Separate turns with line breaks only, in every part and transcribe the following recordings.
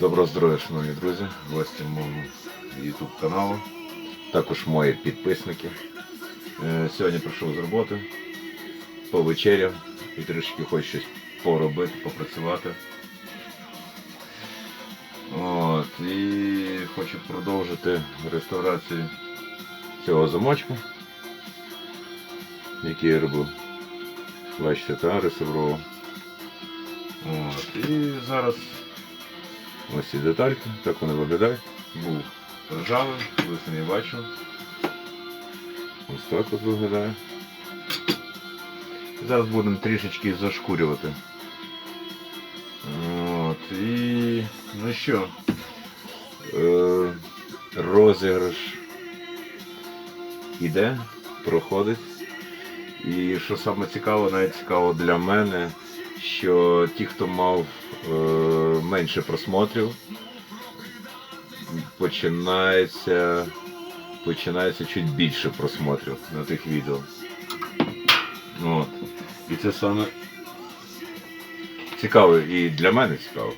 Доброго здоров'я, шановні друзі, гості мого YouTube каналу, також мої підписники. Е, Сьогодні прийшов з роботи, повечеряв і трішки хочу щось поробити, попрацювати. От, і хочу продовжити реставрацію цього замочку, який я робив. Бачите, та реставрував. От, і зараз Ось ці детальки, так вони виглядають. Був ржавий, ви самі бачили. Ось так от виглядає. Зараз будемо трішечки зашкурювати. От, і ну що, е, розіграш іде, проходить. І що саме цікаво, навіть цікаво для мене, що ті, хто мав е, менше просмотрів, починається, починається чуть більше просмотрів на тих відео. От. І це саме цікаво і для мене цікаво.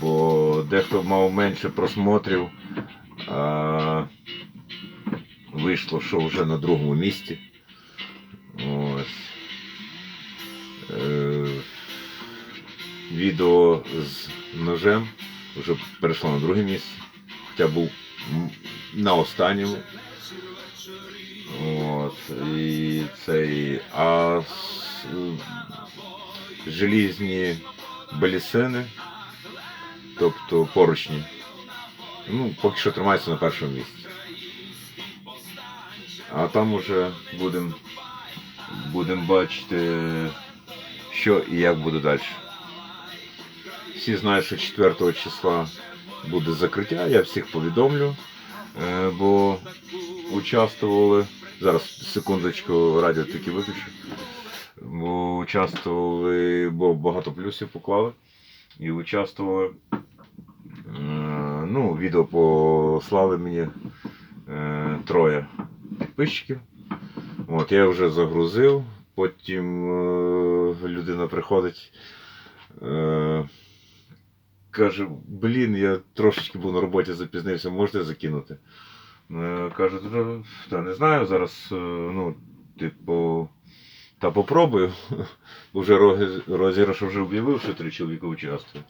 Бо дехто мав менше просмотрів, а вийшло, що вже на другому місці. Відео з ножем вже перейшло на друге місце. Хоча був на останньому. От, і цей, а желізні балісини, тобто поручні, ну, поки що тримаються на першому місці. А там уже будемо будем бачити, що і як буде далі. Всі знають, що 4 числа буде закриття, я всіх повідомлю, е, бо участвували. Зараз секундочку радіо тільки виключу. Бо участвували, бо багато плюсів поклали. І участвували. е, Ну, відео послали мені е, троє підписчиків. От, я вже загрузив, потім людина приходить. Каже, блін, я трошечки був на роботі запізнився, можете закинути? Е, каже, «Та- не знаю, зараз, е, ну, типу, та попробую. Вже розіграш вже об'явив, що три чоловіка участвують.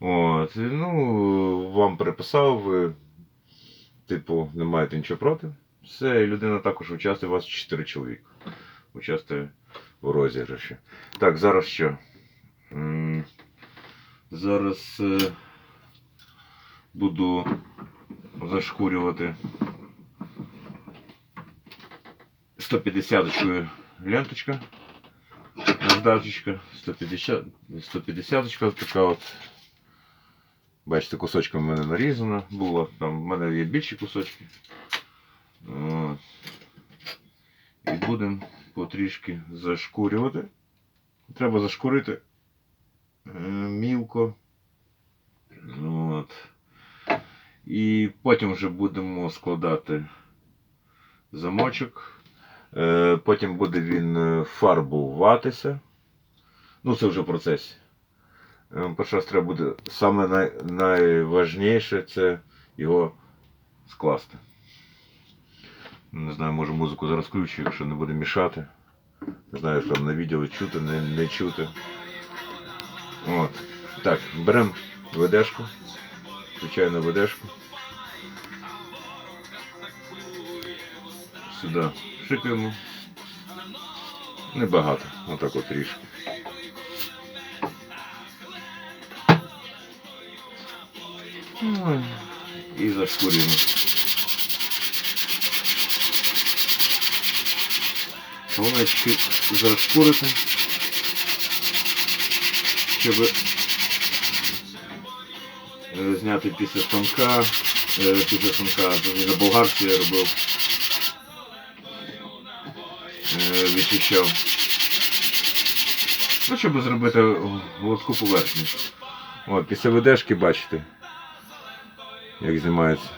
От, ну, вам переписав, ви, типу, не маєте нічого проти. Все, і людина також участвує, у вас 4 чоловіка. Участвує у розіграші. Так, зараз що? Зараз е, буду зашкурювати 150 ленточка. Наждачечка 150 150 така от. Бачите, кусочком в мене нарізано було. Там в мене є більші кусочки. От. І будемо потрішки зашкурювати. Треба зашкурити мілко. От. І потім вже будемо складати замочок. Е, Потім буде він е, фарбуватися. Ну, це вже в процесі. Е, треба буде саме най, найважніше це його скласти. Не знаю, може музику зараз включу, якщо не буде мішати. Не знаю, що там на відео чути, не, не чути. От. Так, беремо ведешку. Звичайно, ведешку. Сюди шикаємо. Небагато, отак от трішки. І зашкурюємо. Головне зашкурити, щоб е, зняти після станка, е, після станка, на болгарці я робив, е, відчищав. Ну, щоб зробити гладку поверхню. От, після ведешки бачите, як знімається.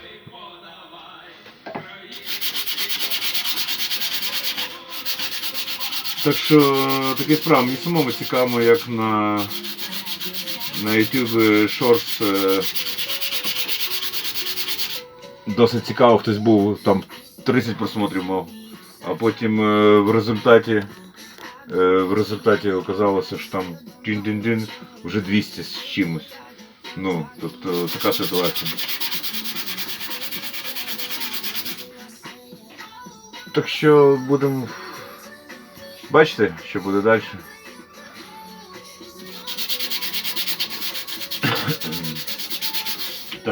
Так що такі справи, мені самому цікаво, як на на YouTube Shorts е, досить цікаво, хтось був, там 30 просмотрів мав. А потім е, в результаті е, в результаті оказалося, що там дин-дин-дин, вже 200 з чимось. Ну, тобто така ситуація. Так що будемо бачити, що буде далі.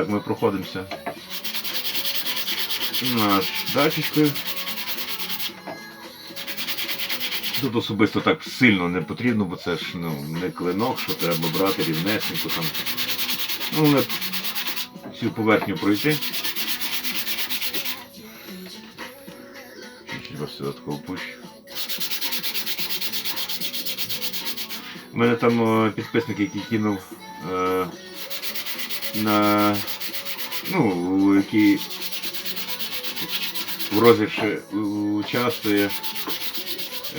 Так, ми проходимося наш датчичкою. Тут особисто так сильно не потрібно, бо це ж ну, не клинок, що треба брати рівнесенько там. Ну, не всю поверхню пройти. Чуть-чуть сюди такого пущу. У мене там е, підписник, який кинув е, на ну, який в розіграші участвує,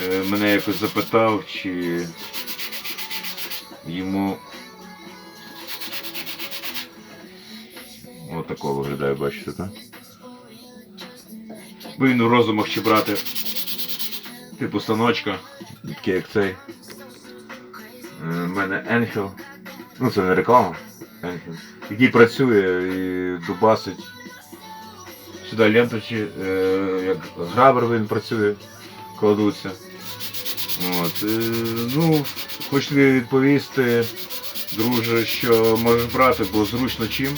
е, мене якось запитав, чи йому Ось такого виглядає, бачите, так? Він у розумах чи брати типу станочка, такий як цей. У мене Енхел. Ну це не реклама. Який працює і дубасить. Сюди ленточі, е, як грабер він працює, кладуться. От, е, ну, хочу тобі відповісти, друже, що можеш брати, бо зручно чим.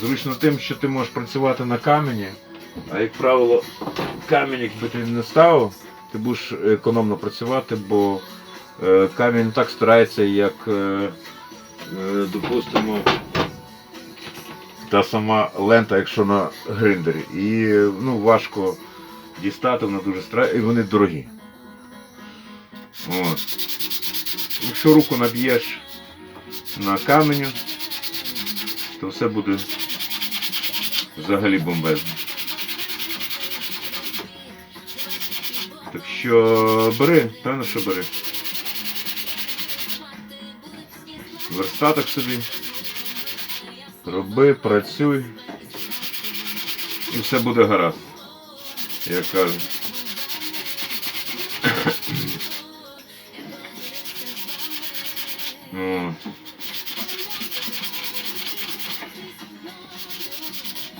Зручно тим, що ти можеш працювати на камені, а як правило, камінь, якби ти не ставив, ти будеш економно працювати, бо е, камінь не так старається, як, допустимо, та сама лента, якщо на гриндері. І е, ну, важко дістати, вона дуже старається, і вони дорогі. От. Якщо руку наб'єш на каменю, то все буде взагалі бомбезно. Так що бери, певно, що бери. Верстаток собі. Роби, працюй. І все буде гаразд. Як кажуть. От.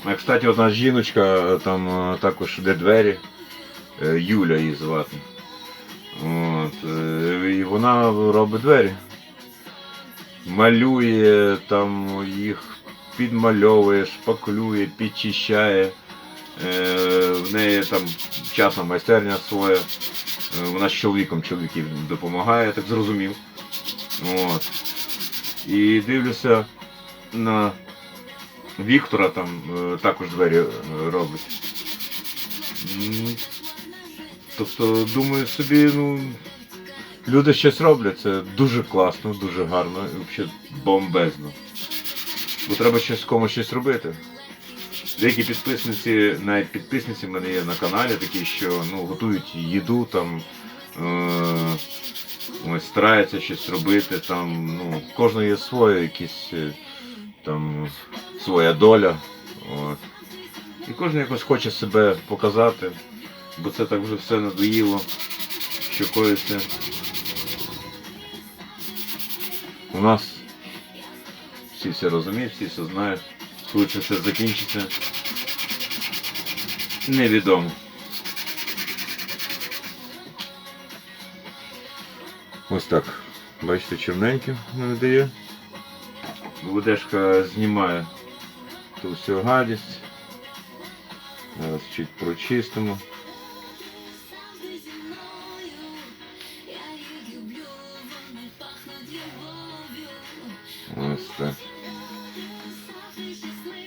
А, кстати, одна жіночка там е, також де двері. е, Юля її звати. От, е, і вона робить двері. Малює там їх, підмальовує, шпаклює, підчищає. Е, В неї там частна майстерня своя. Е, Вона з чоловіком чоловіків допомагає, так зрозумів. От. І дивлюся на Віктора там е, також двері е, робить. Тобто, думаю собі, ну, люди щось роблять, це дуже класно, дуже гарно і взагалі бомбезно. Бо треба щось комусь щось робити. Деякі підписниці, навіть підписниці в мене є на каналі такі, що ну, готують їду, там, е, стараються щось робити, там, ну, кожного є своє якісь е, там своя доля. От. І кожен якось хоче себе показати, бо це так вже все надоїло, що коїться. У нас всі все розуміють, всі все знають. Коли це все закінчиться, невідомо. Ось так. Бачите, чорненьке не дає. Будешка знімає ту всю гадість. Зараз чуть прочистимо. Ось так.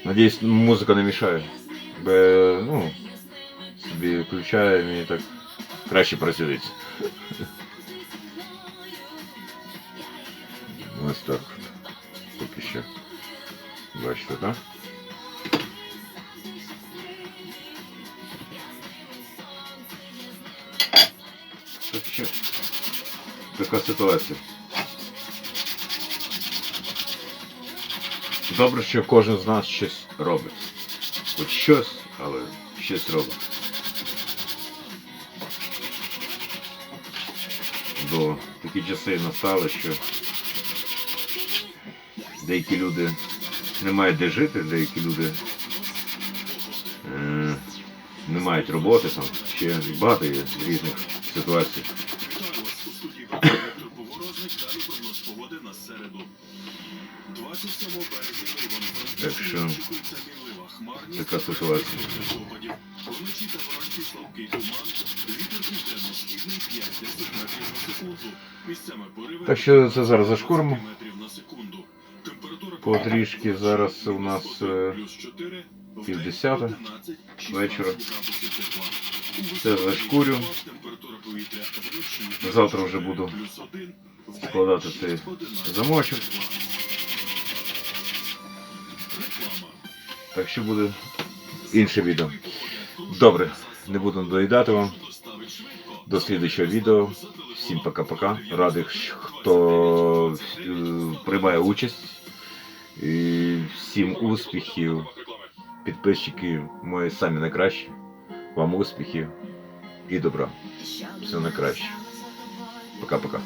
Надіюсь, музика не мішає. Бо, ну, собі включаю, мені так краще працюється. Ось так. Поки що. Бачите, так? Так що така ситуація. Добре, що кожен з нас щось робить. От щось, але щось робить. Бо такі часи настали, що деякі люди не мають де жити, деякі люди е, не мають роботи, там ще багато є різних ситуацій.
Вітаю вас у студії Віктор Далі прогноз погоди на середу. 27 березня очікується мінлива хмарність.
така ситуація.
Вночі та вранці слабкий туман. Вітер південно-східний 5-10 метрів на секунду. Місцями пориви
Так що це зараз зашкуримо.
20 метрів на секунду. Температура
Потрішки зараз у нас е,
плюс 4, в
пів десята вечора.
У
Це зашкурю. Завтра вже буду складати
11
замочок. Так що буде інше відео. Добре, не буду доїдати вам. До слідчого відео. Всім пока-пока. Радий, хто е, приймає участь. І всім успіхів. Підписчики мої самі найкращі. Вам успіхів і добра.
Все найкраще.
Пока-пока.